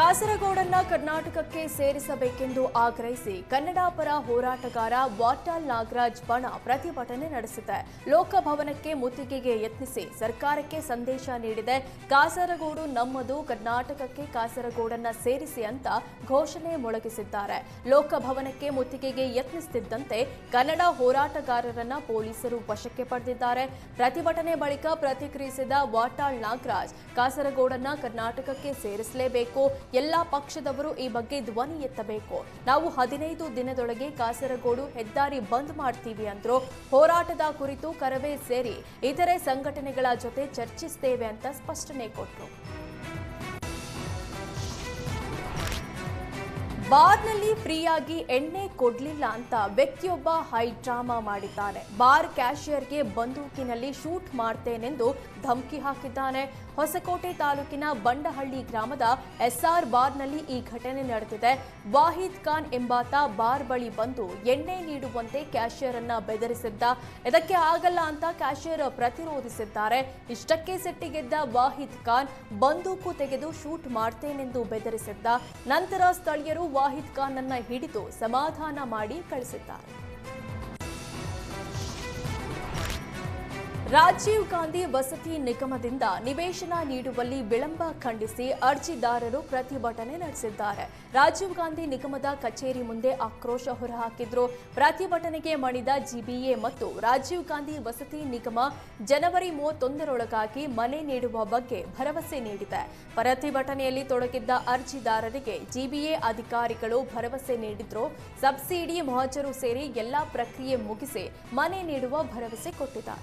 ಕಾಸರಗೋಡನ್ನ ಕರ್ನಾಟಕಕ್ಕೆ ಸೇರಿಸಬೇಕೆಂದು ಆಗ್ರಹಿಸಿ ಕನ್ನಡ ಪರ ಹೋರಾಟಗಾರ ವಾಟಾಲ್ ನಾಗರಾಜ್ ಬಣ ಪ್ರತಿಭಟನೆ ನಡೆಸಿದೆ. ಲೋಕಭವನಕ್ಕೆ ಮುತ್ತಿಗೆಗೆ ಯತ್ನಿಸಿ ಸರ್ಕಾರಕ್ಕೆ ಸಂದೇಶ ನೀಡಿದೆ. ಕಾಸರಗೋಡು ನಮ್ಮದು, ಕರ್ನಾಟಕಕ್ಕೆ ಕಾಸರಗೋಡನ್ನ ಸೇರಿಸಿ ಅಂತ ಘೋಷಣೆ ಮೊಳಗಿಸಿದ್ದಾರೆ. ಲೋಕಭವನಕ್ಕೆ ಮುತ್ತಿಗೆಗೆ ಯತ್ನಿಸುತ್ತಿದ್ದಂತೆ ಕನ್ನಡ ಹೋರಾಟಗಾರರನ್ನ ಪೊಲೀಸರು ವಶಕ್ಕೆ ಪಡೆದಿದ್ದಾರೆ. ಪ್ರತಿಭಟನೆ ಬಳಿಕ ಪ್ರತಿಕ್ರಿಯಿಸಿದ ವಾಟಾಳ್ ನಾಗರಾಜ್, ಕಾಸರಗೋಡನ್ನ ಕರ್ನಾಟಕಕ್ಕೆ ಸೇರಿಸಲೇಬೇಕು ಎಲ್ಲಾ ಪಕ್ಷದವರು ಈ ಬಗ್ಗೆ ಧ್ವನಿ ಎತ್ತಬೇಕು. ನಾವು ಹದಿನೈದು ದಿನದೊಳಗೆ ಕಾಸರಗೋಡು ಹೆದ್ದಾರಿ ಬಂದ್ ಮಾಡ್ತೀವಿ ಅಂದ್ರು ಹೋರಾಟದ ಕುರಿತು ಕರವೇ ಸೇರಿ ಇತರೆ ಸಂಘಟನೆಗಳ ಜೊತೆ ಚರ್ಚಿಸ್ತೇವೆ ಅಂತ ಸ್ಪಷ್ಟನೆ ಕೊಟ್ಟರು ಬಾರ್ನಲ್ಲಿ ಫ್ರೀಯಾಗಿ ಎಣ್ಣೆ ಕೊಡಲಿಲ್ಲ ಅಂತ ವ್ಯಕ್ತಿಯೊಬ್ಬ ಹೈ ಡ್ರಾಮಾ ಮಾಡಿದ್ದಾನೆ. ಬಾರ್ ಕ್ಯಾಶಿಯರ್ಗೆ ಬಂದೂಕಿನಲ್ಲಿ ಶೂಟ್ ಮಾಡ್ತೇನೆಂದು ಧಮಕಿ ಹಾಕಿದ್ದಾನೆ. ಹೊಸಕೋಟೆ ತಾಲೂಕಿನ ಬಂಡಹಳ್ಳಿ ಗ್ರಾಮದ ಎಸ್ಆರ್ ಬಾರ್ನಲ್ಲಿ ಈ ಘಟನೆ ನಡೆದಿದೆ. ವಾಹಿದ್ ಖಾನ್ ಎಂಬಾತ ಬಾರ್ ಬಳಿ ಬಂದು ಎಣ್ಣೆ ನೀಡುವಂತೆ ಕ್ಯಾಶಿಯರ್ ಅನ್ನ ಬೆದರಿಸಿದ್ದ. ಇದಕ್ಕೆ ಆಗಲ್ಲ ಅಂತ ಕ್ಯಾಶಿಯರ್ ಪ್ರತಿರೋಧಿಸಿದ್ದಾರೆ. ಇಷ್ಟಕ್ಕೆ ಸಿಟ್ಟಿಗೆದ್ದ ವಾಹಿದ್ ಖಾನ್ ಬಂದೂಕು ತೆಗೆದು ಶೂಟ್ ಮಾಡ್ತೇನೆಂದು ಬೆದರಿಸಿದ್ದ. ನಂತರ ಸ್ಥಳೀಯರು ವಾಹಿದ್ ಖಾನ್ ಅನ್ನ ಹಿಡಿದು ಸಮಾಧಾನ ಮಾಡಿ ಕಳಿಸಿದ್ದಾರೆ ರಾಜೀವ್ ಗಾಂಧಿ ವಸತಿ ನಿಗಮದಿಂದ ನಿವೇಶನ ನೀಡುವಲ್ಲಿ ವಿಳಂಬ ಖಂಡಿಸಿ ಅರ್ಜಿದಾರರು ಪ್ರತಿಭಟನೆ ನಡೆಸಿದ್ದಾರೆ. ರಾಜೀವ್ ಗಾಂಧಿ ನಿಗಮದ ಕಚೇರಿ ಮುಂದೆ ಆಕ್ರೋಶ ಹೊರಹಾಕಿದ್ರು. ಪ್ರತಿಭಟನೆಗೆ ಮಣಿದ ಜಿಬಿಎ ಮತ್ತು ರಾಜೀವ್ ಗಾಂಧಿ ವಸತಿ ನಿಗಮ ಜನವರಿ ಮೂವತ್ತೊಂದರೊಳಗಾಗಿ ಮನೆ ನೀಡುವ ಬಗ್ಗೆ ಭರವಸೆ ನೀಡಿದೆ. ಪ್ರತಿಭಟನೆಯಲ್ಲಿ ತೊಡಗಿದ್ದ ಅರ್ಜಿದಾರರಿಗೆ ಜಿಬಿಎ ಅಧಿಕಾರಿಗಳು ಭರವಸೆ ನೀಡಿದ್ರು. ಸಬ್ಸಿಡಿ ಮಹಜರು ಸೇರಿ ಎಲ್ಲಾ ಪ್ರಕ್ರಿಯೆ ಮುಗಿಸಿ ಮನೆ ನೀಡುವ ಭರವಸೆ ಕೊಟ್ಟಿದ್ದಾರೆ.